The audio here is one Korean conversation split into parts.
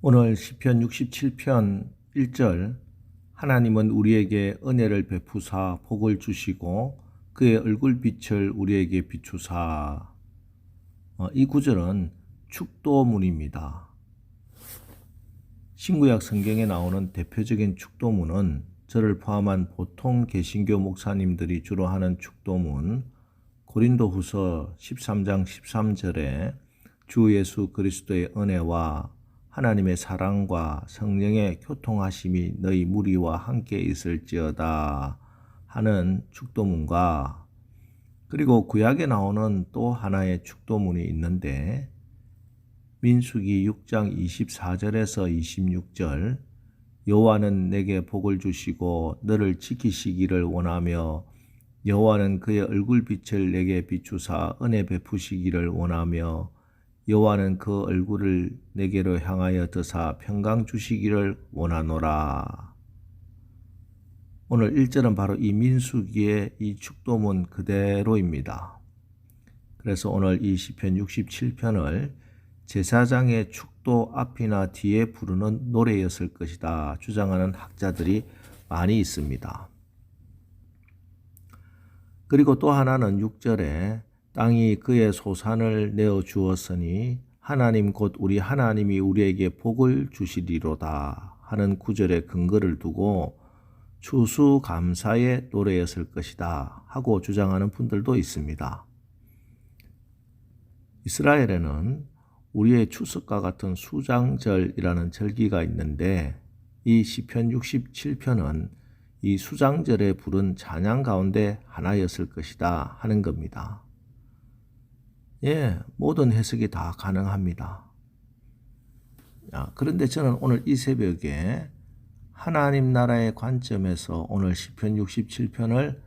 오늘 시편 67편 1절 하나님은 우리에게 은혜를 베푸사 복을 주시고 그의 얼굴빛을 우리에게 비추사 어, 이 구절은 축도문입니다. 신구약 성경에 나오는 대표적인 축도문은 저를 포함한 보통 개신교 목사님들이 주로 하는 축도문 고린도후서 13장 13절에 주 예수 그리스도의 은혜와 하나님의 사랑과 성령의 교통하심이 너희 무리와 함께 있을지어다 하는 축도문과 그리고 구약에 나오는 또 하나의 축도문이 있는데 민수기 6장 24절에서 26절 여호와는 내게 복을 주시고 너를 지키시기를 원하며 여호와는 그의 얼굴빛을 내게 비추사 은혜 베푸시기를 원하며 여호와는 그 얼굴을 내게로 향하여 드사 평강 주시기를 원하노라. 오늘 1절은 바로 이 민수기의 이 축도문 그대로입니다. 그래서 오늘 이 시편 67편을 제사장의 축도 앞이나 뒤에 부르는 노래였을 것이다 주장하는 학자들이 많이 있습니다. 그리고 또 하나는 6절에 땅이 그의 소산을 내어 주었으니 하나님 곧 우리 하나님이 우리에게 복을 주시리로다 하는 구절에 근거를 두고 추수 감사의 노래였을 것이다 하고 주장하는 분들도 있습니다. 이스라엘에는 우리의 추석과 같은 수장절이라는 절기가 있는데 이 시편 67편은 이 수장절에 부른 찬양 가운데 하나였을 것이다 하는 겁니다. 예, 모든 해석이 다 가능합니다. 야, 그런데 저는 오늘 이 새벽에 하나님 나라의 관점에서 오늘 시편 67편을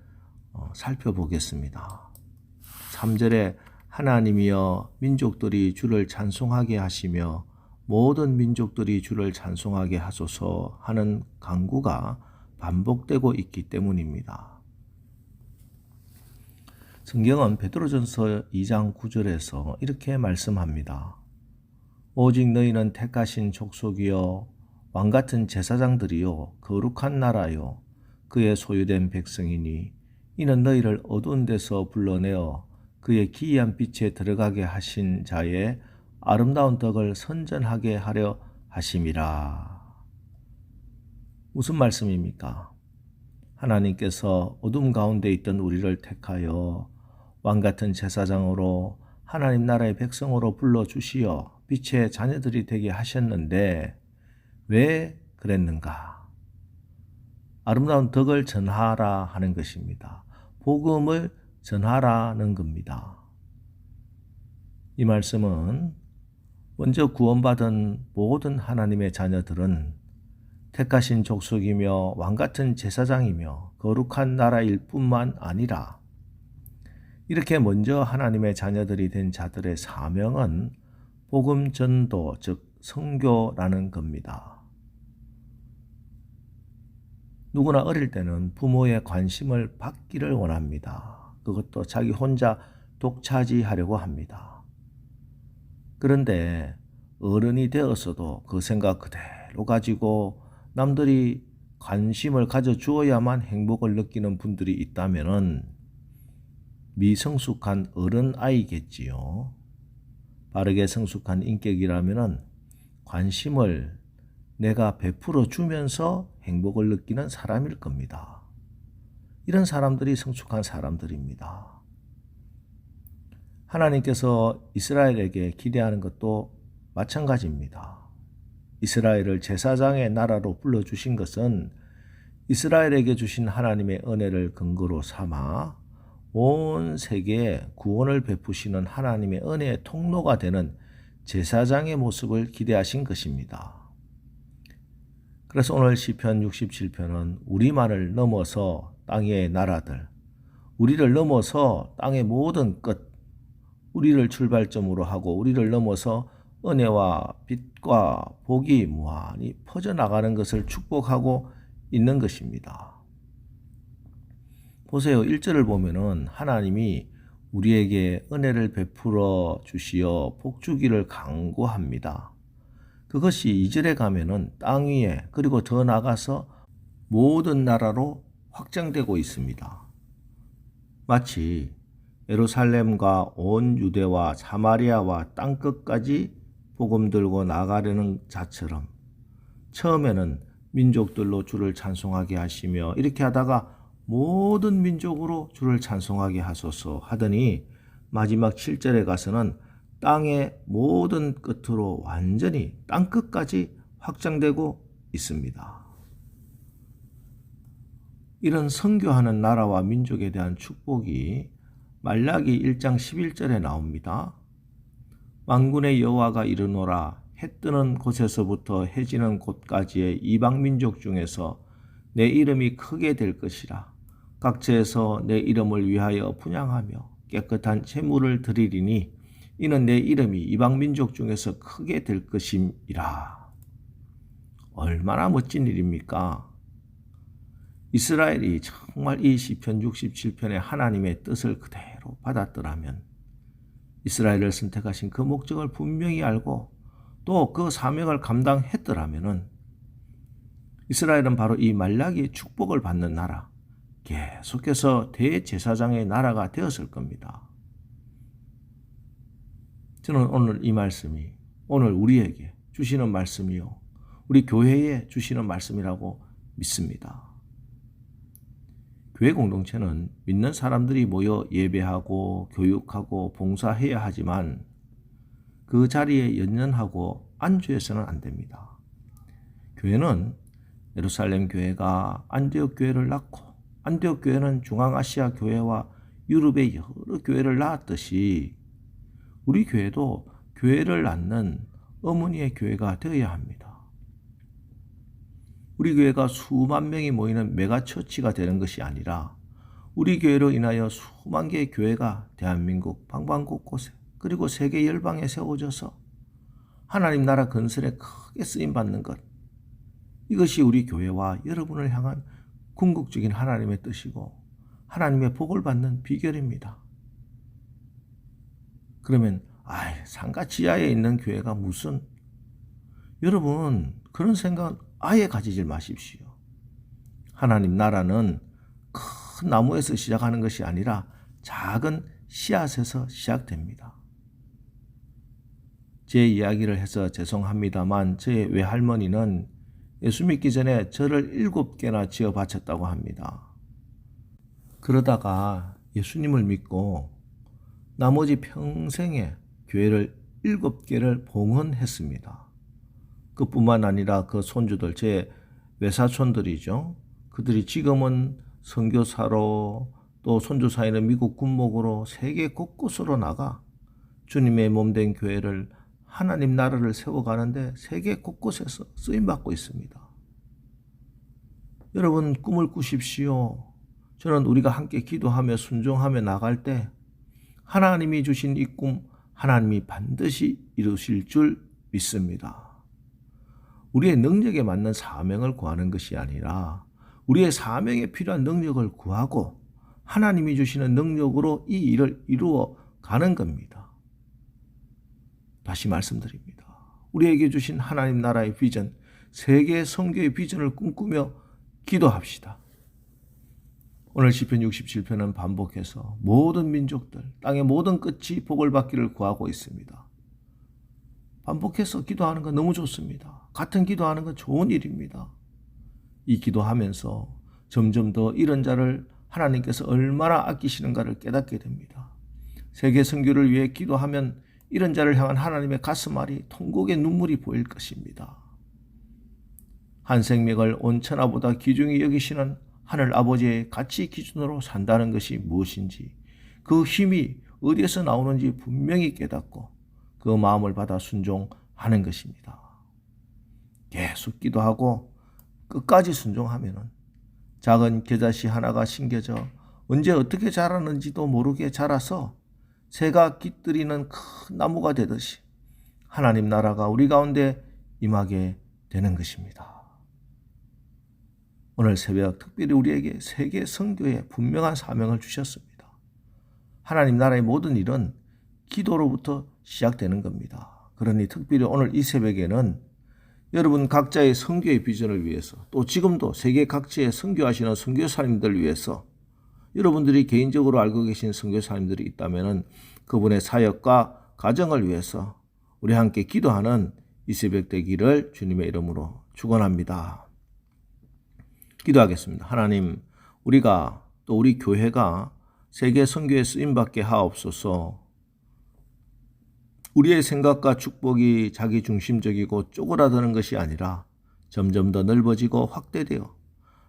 어, 살펴보겠습니다. 3절에 하나님이여 민족들이 주를 찬송하게 하시며 모든 민족들이 주를 찬송하게 하소서 하는 강구가 반복되고 있기 때문입니다. 성경은 베드로전서 2장 9절에서 이렇게 말씀합니다. 오직 너희는 택하신 족속이요 왕 같은 제사장들이요 거룩한 나라요 그의 소유된 백성이니 이는 너희를 어두운 데서 불러내어 그의 기이한 빛에 들어가게 하신 자의 아름다운 덕을 선전하게 하려 하심이라. 무슨 말씀입니까? 하나님께서 어둠 가운데 있던 우리를 택하여 왕 같은 제사장으로 하나님 나라의 백성으로 불러 주시어 빛의 자녀들이 되게 하셨는데 왜 그랬는가? 아름다운 덕을 전하라 하는 것입니다. 복음을 전하라는 겁니다. 이 말씀은 먼저 구원받은 모든 하나님의 자녀들은 택하신 족속이며 왕 같은 제사장이며 거룩한 나라일 뿐만 아니라 이렇게 먼저 하나님의 자녀들이 된 자들의 사명은 복음 전도 즉 성교라는 겁니다. 누구나 어릴 때는 부모의 관심을 받기를 원합니다. 그것도 자기 혼자 독차지하려고 합니다. 그런데 어른이 되어서도 그 생각 그대로 가지고 남들이 관심을 가져 주어야만 행복을 느끼는 분들이 있다면 미성숙한 어른 아이겠지요. 빠르게 성숙한 인격이라면 관심을 내가 베풀어 주면서 행복을 느끼는 사람일 겁니다. 이런 사람들이 성숙한 사람들입니다. 하나님께서 이스라엘에게 기대하는 것도 마찬가지입니다. 이스라엘을 제사장의 나라로 불러주신 것은 이스라엘에게 주신 하나님의 은혜를 근거로 삼아 온 세계에 구원을 베푸시는 하나님의 은혜의 통로가 되는 제사장의 모습을 기대하신 것입니다. 그래서 오늘 시편 67편은 우리만을 넘어서 땅의 나라들, 우리를 넘어서 땅의 모든 끝, 우리를 출발점으로 하고 우리를 넘어서 은혜와 빛과 복이 무한히 퍼져나가는 것을 축복하고 있는 것입니다. 보세요. 1절을 보면은 하나님이 우리에게 은혜를 베풀어 주시어 복 주기를 강구합니다. 그것이 이절에 가면은 땅 위에 그리고 더 나가서 모든 나라로 확장되고 있습니다. 마치 예루살렘과 온 유대와 사마리아와 땅 끝까지 복음 들고 나가려는 자처럼 처음에는 민족들로 주를 찬송하게 하시며 이렇게 하다가 모든 민족으로 주를 찬송하게 하소서 하더니 마지막 7절에 가서는 땅의 모든 끝으로 완전히 땅 끝까지 확장되고 있습니다. 이런 선교하는 나라와 민족에 대한 축복이 말라기 1장 11절에 나옵니다. 왕군의 여호와가 이르노라 해 뜨는 곳에서부터 해 지는 곳까지의 이방 민족 중에서 내 이름이 크게 될 것이라 각처에서 내 이름을 위하여 분양하며 깨끗한 제물을 드리리니 이는 내 이름이 이방 민족 중에서 크게 될 것임이라. 얼마나 멋진 일입니까? 이스라엘이 정말 이 시편 67편의 하나님의 뜻을 그대로 받았더라면 이스라엘을 선택하신 그 목적을 분명히 알고 또 그 사명을 감당했더라면은 이스라엘은 바로 이 말라기의 축복을 받는 나라, 계속해서 대제사장의 나라가 되었을 겁니다. 저는 오늘 이 말씀이 오늘 우리에게 주시는 말씀이요. 우리 교회에 주시는 말씀이라고 믿습니다. 교회 공동체는 믿는 사람들이 모여 예배하고 교육하고 봉사해야 하지만 그 자리에 연연하고 안주해서는 안 됩니다. 교회는 예루살렘 교회가 안디옥 교회를 낳고 안디옥 교회는 중앙아시아 교회와 유럽의 여러 교회를 낳았듯이 우리 교회도 교회를 낳는 어머니의 교회가 되어야 합니다. 우리 교회가 수만 명이 모이는 메가처치가 되는 것이 아니라 우리 교회로 인하여 수만 개의 교회가 대한민국 방방곳곳에 그리고 세계 열방에 세워져서 하나님 나라 건설에 크게 쓰임 받는 것 이것이 우리 교회와 여러분을 향한 궁극적인 하나님의 뜻이고 하나님의 복을 받는 비결입니다. 그러면 아, 상가 지하에 있는 교회가 무슨 여러분 그런 생각 아예 가지질 마십시오. 하나님 나라는 큰 나무에서 시작하는 것이 아니라 작은 씨앗에서 시작됩니다. 제 이야기를 해서 죄송합니다만 제 외할머니는 예수 믿기 전에 저를 일곱 개나 지어 바쳤다고 합니다. 그러다가 예수님을 믿고 나머지 평생에 교회를 일곱 개를 봉헌했습니다. 그뿐만 아니라 그 손주들 제 외사촌들이죠. 그들이 지금은 선교사로 또 손주 사이는 미국 군목으로 세계 곳곳으로 나가 주님의 몸된 교회를 하나님 나라를 세워가는데 세계 곳곳에서 쓰임 받고 있습니다. 여러분 꿈을 꾸십시오. 저는 우리가 함께 기도하며 순종하며 나갈 때 하나님이 주신 이 꿈 하나님이 반드시 이루실 줄 믿습니다. 우리의 능력에 맞는 사명을 구하는 것이 아니라 우리의 사명에 필요한 능력을 구하고 하나님이 주시는 능력으로 이 일을 이루어 가는 겁니다. 다시 말씀드립니다. 우리에게 주신 하나님 나라의 비전, 세계 성교의 비전을 꿈꾸며 기도합시다. 오늘 시편 67편은 반복해서 모든 민족들, 땅의 모든 끝이 복을 받기를 구하고 있습니다. 반복해서 기도하는 건 너무 좋습니다. 같은 기도하는 건 좋은 일입니다. 이 기도하면서 점점 더 이런 자를 하나님께서 얼마나 아끼시는가를 깨닫게 됩니다. 세계 선교를 위해 기도하면 이런 자를 향한 하나님의 가슴앓이 통곡의 눈물이 보일 것입니다. 한 생명을 온 천하보다 귀중히 여기시는 하늘 아버지의 가치 기준으로 산다는 것이 무엇인지 그 힘이 어디에서 나오는지 분명히 깨닫고 그 마음을 받아 순종하는 것입니다. 계속 기도하고 끝까지 순종하면은 작은 겨자씨 하나가 심겨져 언제 어떻게 자라는지도 모르게 자라서 새가 깃들이는 큰 나무가 되듯이 하나님 나라가 우리 가운데 임하게 되는 것입니다. 오늘 새벽 특별히 우리에게 세계 선교에 분명한 사명을 주셨습니다. 하나님 나라의 모든 일은 기도로부터 시작되는 겁니다. 그러니 특별히 오늘 이 새벽에는 여러분 각자의 선교의 비전을 위해서 또 지금도 세계 각지에 선교하시는 선교사님들 위해서 여러분들이 개인적으로 알고 계신 선교사님들이 있다면은 그분의 사역과 가정을 위해서 우리 함께 기도하는 이 새벽 되기를 주님의 이름으로 축원합니다. 기도하겠습니다. 하나님, 우리가 또 우리 교회가 세계 선교에 쓰임 받게 하옵소서. 우리의 생각과 축복이 자기 중심적이고 쪼그라드는 것이 아니라 점점 더 넓어지고 확대되어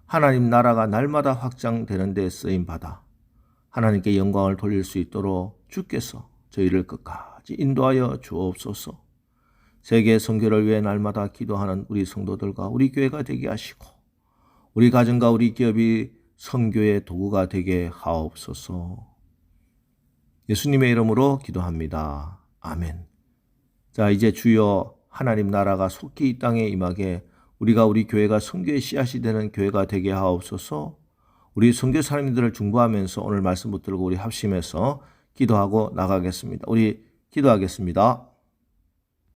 하나님 나라가 날마다 확장되는 데 쓰임 받아 하나님께 영광을 돌릴 수 있도록 주께서 저희를 끝까지 인도하여 주옵소서. 세계 선교를 위해 날마다 기도하는 우리 성도들과 우리 교회가 되게 하시고 우리 가정과 우리 기업이 선교의 도구가 되게 하옵소서. 예수님의 이름으로 기도합니다. 아멘. 자, 이제 주여 하나님 나라가 속히 이 땅에 임하게 우리가 우리 교회가 선교의 씨앗이 되는 교회가 되게 하옵소서. 우리 선교 사람들을 중보하면서 오늘 말씀 붙들고 우리 합심해서 기도하고 나가겠습니다. 우리 기도하겠습니다.